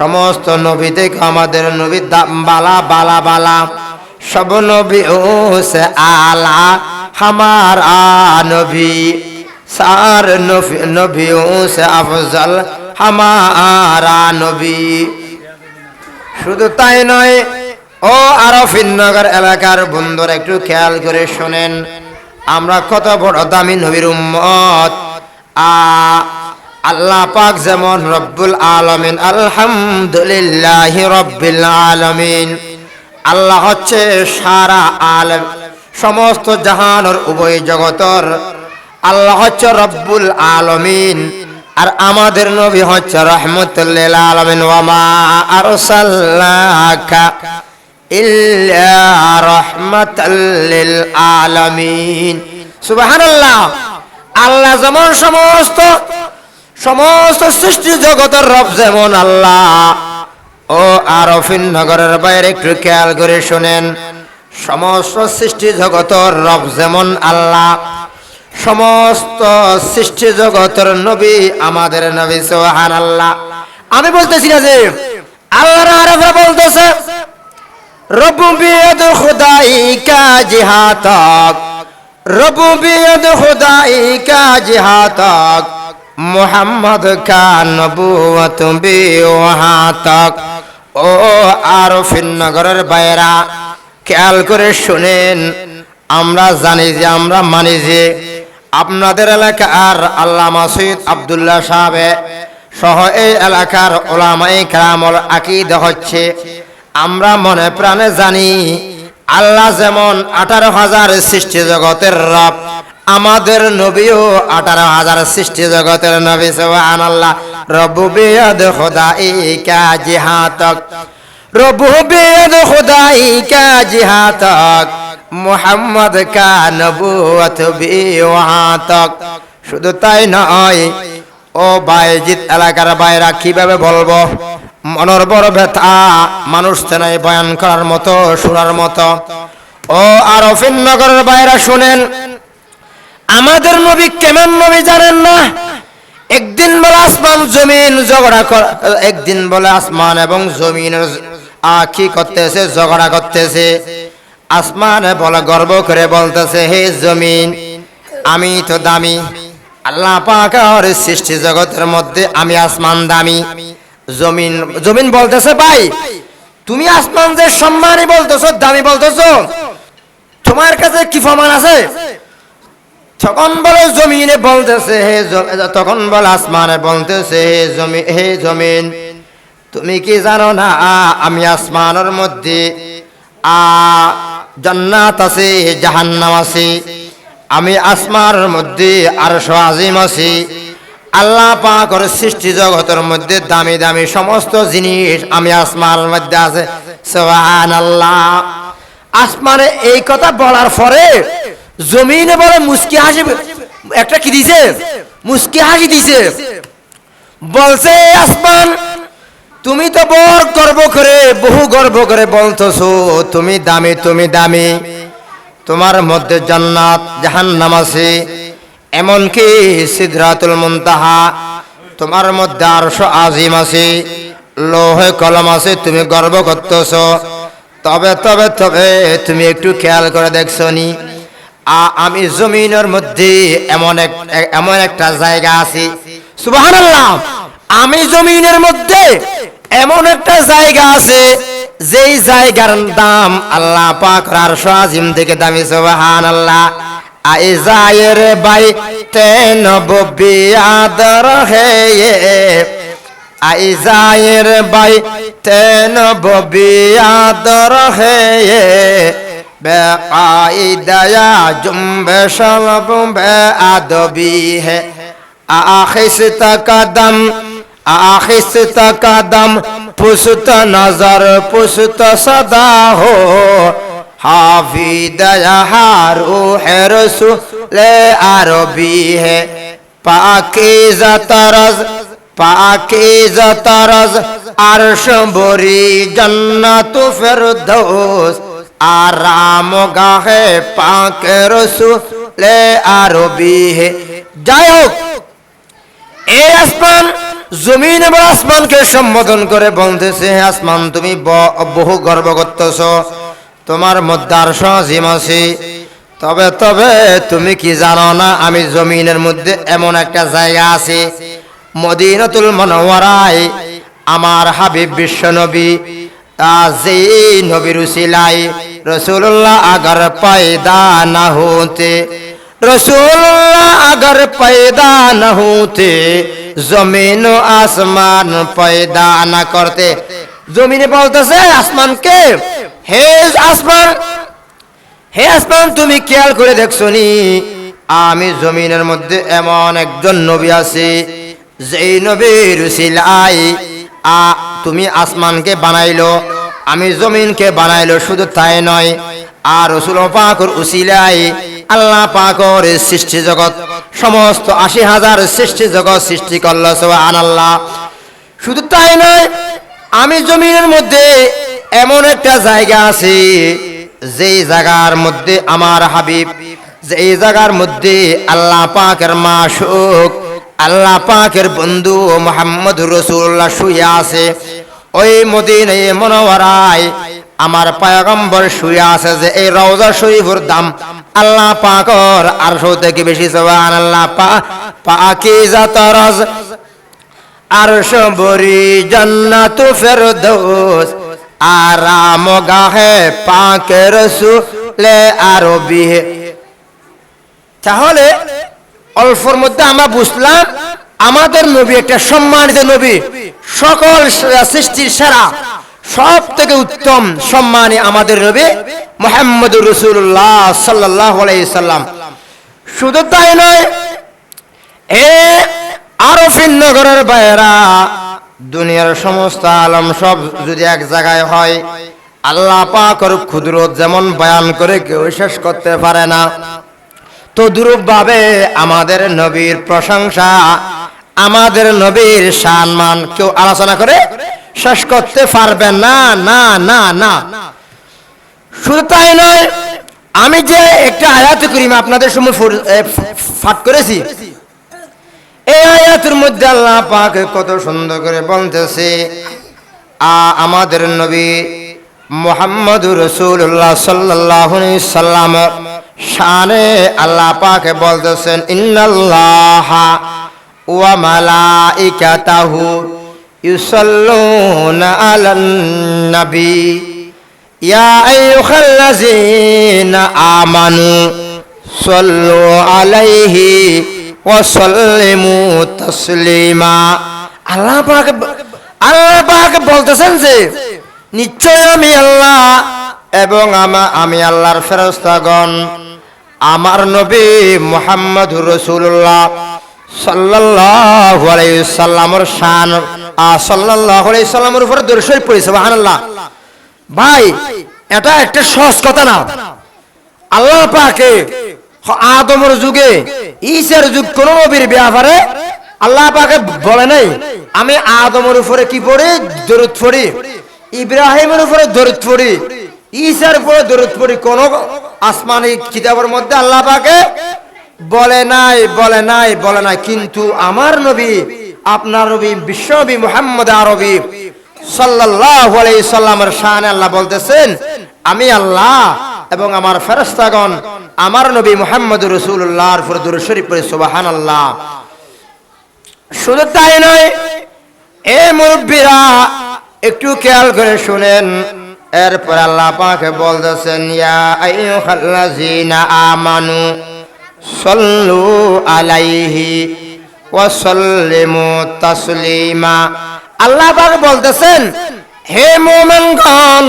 সমস্ত নবী থেকে আমাদের নবী বালা বালা বালা। সব নবী ও সে আলা, হামার নবী। সার নবী ও সে আফজল, হামারা নবী। শুধু তাই নয়, ও আরফিনগর এলাকার বন্ধুরা, একটু খেয়াল করে শোনেন। আমরা কত বড় দামি নবীর উম্মত। আ আল্লাহ পাক যেমন রব্বুল আলমিন, আলহামদুলিল্লাহ রব্বিল আলমিন। আল্লাহ হচ্ছে সারা আলম, সমস্ত জাহানোর উভয় জগতর। আল্লাহ হচ্ছে রব্বুল আলমিন, আর আমাদের নবী হচ্ছে রহমতুল্লিল আলমিন। ওয়ামা আরসাল্লাকা ইল্লা রহমাতাল্লিল আলামিন। সুবহানাল্লাহ, আল্লাহ যেমন সমস্ত সমস্ত সৃষ্টি জগতের রব যেমন আল্লাহ। ও আরফিন নগরের বাইরে একটু খেয়াল করে শোনেন, সমস্ত সৃষ্টি জগতের রব যেমন আল্লাহ। সমস্ত সৃষ্টি জগতের নবী আমাদের নবী সোহান আল্লাহ আমি বলতেছি না যে আল্লাহর বলতেছে রবুবিয়ত খুদাই কা জিহাতক রবুবিয়ত খুদাই কা জিহাতক মোহাম্মদ কা নবুয়ত বিওয়াতক ও আরফিন নগরের বাইরা খেয়াল করে শুনেন, আমরা জানি যে, আমরা মানি যে, আপনাদের এলাকার আল্লামা সৈয়দ আবদুল্লাহ সাহেব সহ এই এলাকার ওলামাই কালামল আকিদ হচ্ছে। আমরা মনে প্রাণে জানি, আল্লাহ যেমন আঠারো হাজার সৃষ্টি জগতের রব আমাদের নবীও আঠারো হাজার সৃষ্টি জগতের নবী সোহান আল্লাহ রবু বেদ খোদা ইকা জিহাতক রবু বেদ খোদা ইকা জিহাতক মোহাম্মদ কা নবুয়ত বিওয়াতক শুধু তাই নয়, ও বাইজিৎ এলাকার বাইরা কীভাবে বলব? মনের বড় ব্যথা মানুষ তেনাই বয়ান করার মতো, শোনার মতো। ও আরফিন নগরের বাইরা শুনেন আমাদের নবী কেমন নবী জানেন না? একদিন বলে আসমান, জমিন ঝগড়া একদিন বলে আসমান এবং জমিনের আ, কি করতেছে? ঝগড়া করতেছে। আসমানে বলে গর্ব করে বলতেছে, হে জমিন, আমি তো দামি। আল্লাহ পাক আর সৃষ্টি জগতের মধ্যে আমি আসমান দামি। জমিন জমিন বলতেছে, ভাই, তুমি আসমান যে সম্মানই বলতেছো, দামি বলতেছো। তোমার কাছে কি প্রমাণ আছে? তখন বলে জমিনে বলতেছে, হে তখন বলে আসমানে বলতেছে, হে জমি, হে জমিন, তুমি কি জানো না, আমি আসমানের মধ্যে, আ, জান্নাত আছে, জাহান্নাম আছে, আমি আসমানের মধ্যে আরশ আজিম আছি। আল্লাহ পাকের সৃষ্টি জগতের মধ্যে দামি দামি সমস্ত জিনিস আমি আসমানের মধ্যে আছে। সুবহানাল্লাহ। আসমানে এই কথা বলার পরে জমিনে বলে মুস্কি হাসি একটা কি দিছে? মুস্কি হাসি দিছে। বলছে আসমান, তুমি তো বড় গর্ব করে, বহু গর্ব করে বলতেছো, তুমি দামি তুমি দামি। তোমার মধ্যে জান্নাত, জাহান্নাম আছে। এমনকি সিদরাতুল মুনতাহা, তোমার মধ্যে আরশ আজিম আছে। লোহে কলম আছে, তুমি গর্ব করতেছ। তবে তবে তবে, তুমি একটু খেয়াল করে দেখছ নি। আমি জমিনের মধ্যে এমন এক এমন একটা জায়গা আছি। সুবহানাল্লাহ, আমি জমিনের মধ্যে এমন একটা জায়গা আছে, যেই জায়গার দাম আল্লাহ পাক আজিম থেকে দামি, সুবহানাল্লাহ। আইজায়ের বাই তেন বিয়াদর হে আইজায়ের বাই তেন বিয়াদর হে বেআইদায়া জুম্বে সলব বেআদবি হে। আখিস্ত কদম আখিস্ত কদম পুসত নজর, পুসত সদা হো। হাফিদয়া হারু হে রসুল আরবি হে। পাকিজা তরজ পাকিজা তরজ আরশ বরি জন্নাত ফেরদৌস। আরাম গাহে পাক রসুল আরবি হে। যাই হোক এই আসমান, জমিন এবং আসমানকে সম্বোধন করে বলতেছে, "হে আসমান, তুমি বহু গর্ব করতেছ। তোমার মধ্যে আর সজীম আছে। তবে তবে তুমি কি জানো না, আমি জমিনের মধ্যে এমন একটা জায়গা আছে, মদিনাতুল মনোয়ারায় আমার হাবিব বিশ্ব নবী যেই নবীর উসিলাই রসুল্লাহ আগার পয়দা না হতে रसूलुल्लाह अगर पैदा न होते जमीन ও আসমান पैदा न करते জমিনে বলতেছে আসমানকে হে আসমান হে আসমান তুমি খেয়াল করে দেখছো নি আমি জমিনের মধ্যে এমন একজন নবী আছে যেই নবীর সিলাই আ তুমি আসমানকে বানাইলো আমি জমিনকে বানাইলো শুধু তাই নয়, আর রসুল পাকর উসিলাই আল্লাহ পাকর সৃষ্টি জগৎ, সমস্ত আশি হাজার সৃষ্টি জগৎ সৃষ্টি করল সোহান আল্লাহ শুধু তাই নয়, আমি জমিনের মধ্যে এমন একটা জায়গা আছে, যেই জায়গার মধ্যে আমার হাবিব, যেই জায়গার মধ্যে আল্লাহ পাকের মা মাসুক, আল্লাহ পাকের বন্ধু মোহাম্মদ রসুল্লাহ শুয়ে আছে। ওই মদিনায় মনোয়ারায় আমার পায়গম্বর শুয়ে আছে যে এই রওজা শরীফের দাম আল্লাহ পাকর আর সৌ থেকে বেশি সবান আল্লাহ পা, পাকি জাতরজ। আরশ বরি জন্নাত ফেরদৌস, আরাম গাহে পাকে রসুলে আরবি। তাহলে অল্পর মধ্যে আমরা বুঝলাম আমাদের নবী একটা সম্মানিত নবী। সকল সৃষ্টির সেরা সব থেকে উত্তম সম্মানী আমাদের নবী মোহাম্মদ রসুল্লাহ সাল্লাহ সাল্লাম। শুধু তাই নয়, এ আরফিন নগরের বাইরা, দুনিয়ার সমস্ত আলম সব যদি এক জায়গায় হয়, আল্লাহ পাকর ক্ষুদ্রত যেমন বয়ান করে কেউ শেষ করতে পারে না। তো ভাবে আমাদের নবীর প্রশংসা আমাদের নবীর সম্মান কেউ আলোচনা করে শেষ করতে পারবে না না না না। শুধু তাই নয়, আমি যে একটা আয়াত করিম আপনাদের সময় ফাট করেছি, এই আয়াতের মধ্যে আল্লাহ পাক কত সুন্দর করে বলতেছে, আ, আমাদের নবী মোহাম্মদ রসুল্লাহ সাল্লাহ সাল্লাম শানে আল্লাহ পাক বলতেছেন, ইন্নাল্লাহ মালাইকাতাহু ইউসাল্লুনা আলান নবী। ইয়া আইয়ুহাল্লাযীনা আমানু সাল্লু আলাইহি ওয়াসাল্লিমু তাসলিমা। আল্লাহ পাক আল্লাহ পাক বলতেছেন যে নিশ্চয় আমি আল্লাহ এবং আমা আমি আল্লাহর ফেরস্তাগণ আমার নবী মুহাম্মদ রসুল্লাহ সাল্লাল্লাহু আলাইহি সাল্লামের শান সাল্লাল্লাহু আলাইহি সাল্লামের উপর পড়ি, সুবহানাল্লাহ। ভাই, এটা একটা সহজ কথা না। আল্লাহ পাকে আদমের যুগে ঈশার যুগ কোন নবীর ব্যাপারে আল্লাহ পাকে বলে নাই। আমি আদমের উপরে কি পড়ি? দরুদ পড়ি। ইব্রাহিমের উপরে দরুদ পড়ি। ঈশার উপরে দরুদ পড়ি। কোন আসমানি কিতাবের মধ্যে আল্লাহ পাকে বলে নাই বলে নাই বলে নাই। কিন্তু আমার নবী, আপনার নবী বিশ্বনবী মুহাম্মদ আরবি আলাইহি সাল্লামের শানে আল্লাহ বলতেছেন, আমি আল্লাহ এবং আমার ফেরেশতাগণ, আমার নবী মুহাম্মদ রাসূলুল্লাহর উপর দরুদ শরীফ পড়ে, সুবহানাল্লাহ। শুধু তাই নয়, এ মুরব্বীরা একটু খেয়াল করে শুনেন। এরপর আল্লাহ পাকে বলতেছেন, ইয়া আইয়ুহাল্লাযীনা আমানু সল্লু আলাইহি ওয়া সাল্লিমু তাসলিমা। আল্লাহ পাক বলতেছেন, হে মুমিনগণ,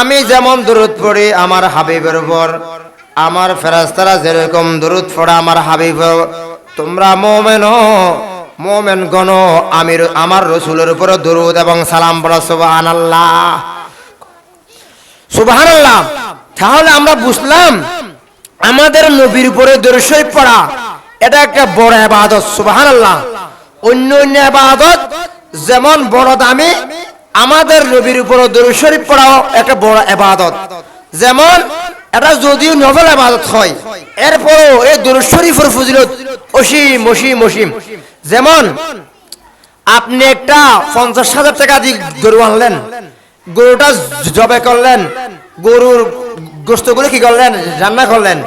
আমি যেমন দরুদ পড়ি আমার হাবিবের উপর, আমার ফেরেশতারা যেরকম দরুদ পড়ে আমার হাবিব, তোমরা মুমিন মোমেন গণ আমির, আমার রসুলের উপর দরুদ এবং সালাম পড়া সুবাহান আল্লাহ সুবাহান আল্লাহ তাহলে আমরা বুঝলাম আমাদের নবীর উপরে দরসই পড়া। এটা একটা বড় আবাদত সুবাহান আল্লাহ অন্য অন্য আবাদত যেমন বড় দামি, আমাদের নবীর উপর দরসই পড়াও একটা বড় আবাদত। যেমন এটা যদিও নভেল আবাদত হয়, এরপরও এই দরুদ শরীফের ফজিলত, অসীম অসীম অসীম। যেমন আপনি একটা পঞ্চাশ হাজার টাকা দিয়ে গরু আনলেন, গরুটা জবে করলেন, গরুর গোস্তগুলো কি করলেন? রান্না করলেন।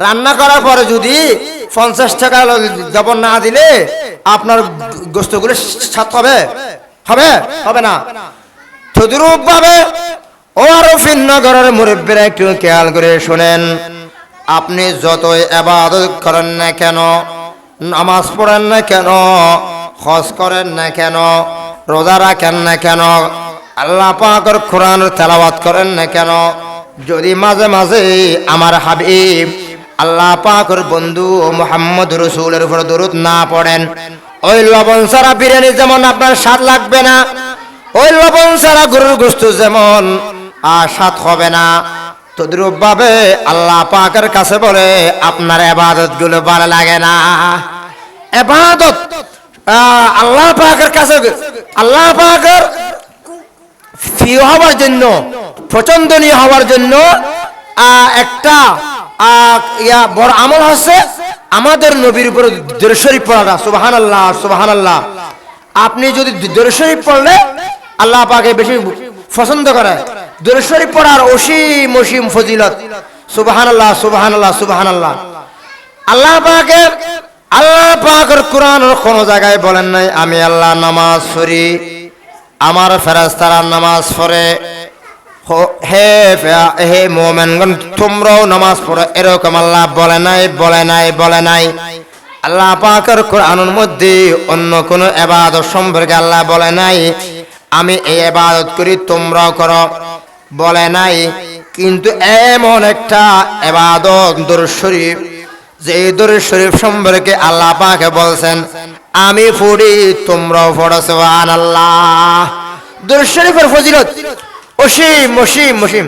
রান্না করার পরে যদি পঞ্চাশ টাকা জবন না দিলে আপনার গোস্তগুলো সাত হবে। হবে? হবে না। তদরূপ ভাবে ও আরও নগরের মুরব্বীরা একটু খেয়াল করে শোনেন। আপনি যতই আবাদত করেন না কেন, নামাজ পড়েন না কেন, হজ করেন না কেন, রোজা রাখেন না কেন, আল্লাহ পাকর কোরআন তেলাওয়াত করেন না কেন যদি মাঝে মাঝে আমার হাবিব আল্লাহ পাকর বন্ধু মোহাম্মদ রসুলের উপর দরুদ না পড়েন, ওই লবণ সারা বিরিয়ানি যেমন আপনার স্বাদ লাগবে না, ওই লবণ সারা গরুর গোস্ত যেমন আর স্বাদ হবে না। তদ্রুপ ভাবে আল্লাহ পাকের কাছে বলে, আপনার এবাদতগুলো ভালো লাগে না। এবাদত আল্লাহ পাকের কাছে, আল্লাহ পাকের প্রিয় হওয়ার জন্য পছন্দনীয় হওয়ার জন্য একটা ইয়া, বড় আমল হচ্ছে আমাদের নবীর উপরে দরশরীফ পড়াটা। সুবাহান আল্লাহ সুবাহান আল্লাহ আপনি যদি দরশরীফ পড়লে, আল্লাহ পাকে বেশি পছন্দ করে। দরশরীফ পড়ার অসীম অসীম ফজিলত। সুবাহান আল্লাহ সুবাহান আল্লাহ সুবাহান আল্লাহ আল্লাহ পাকের আল্লাহ পাকের কোরআন কোন জায়গায় বলেন নাই, আমি আল্লাহ নামাজ পড়ি, আমার ফেরাস্তারা নামাজ পড়ে। হো- হে মোমেনগণ তোমরাও নামাজ পড়ো, এরকম আল্লাহ বলে নাই বলে নাই বলে নাই। আল্লাহ পাকের কোরআনের মধ্যে অন্য কোনো এবাদত সম্পর্কে আল্লাহ বলে নাই। আমি এই এবাদত করি, তোমরাও করো, বলে নাই। কিন্তু এমন একটা এবাদত, দরুদ শরীফ, যে দরুদ শরীফ সম্পর্কে আল্লাহ পাকে বলছেন, আমি পড়ি, তোমরাও পড়ো, সুবহানাল্লাহ। দরুদ শরীফের ফজিলত অসীম অসীম অসীম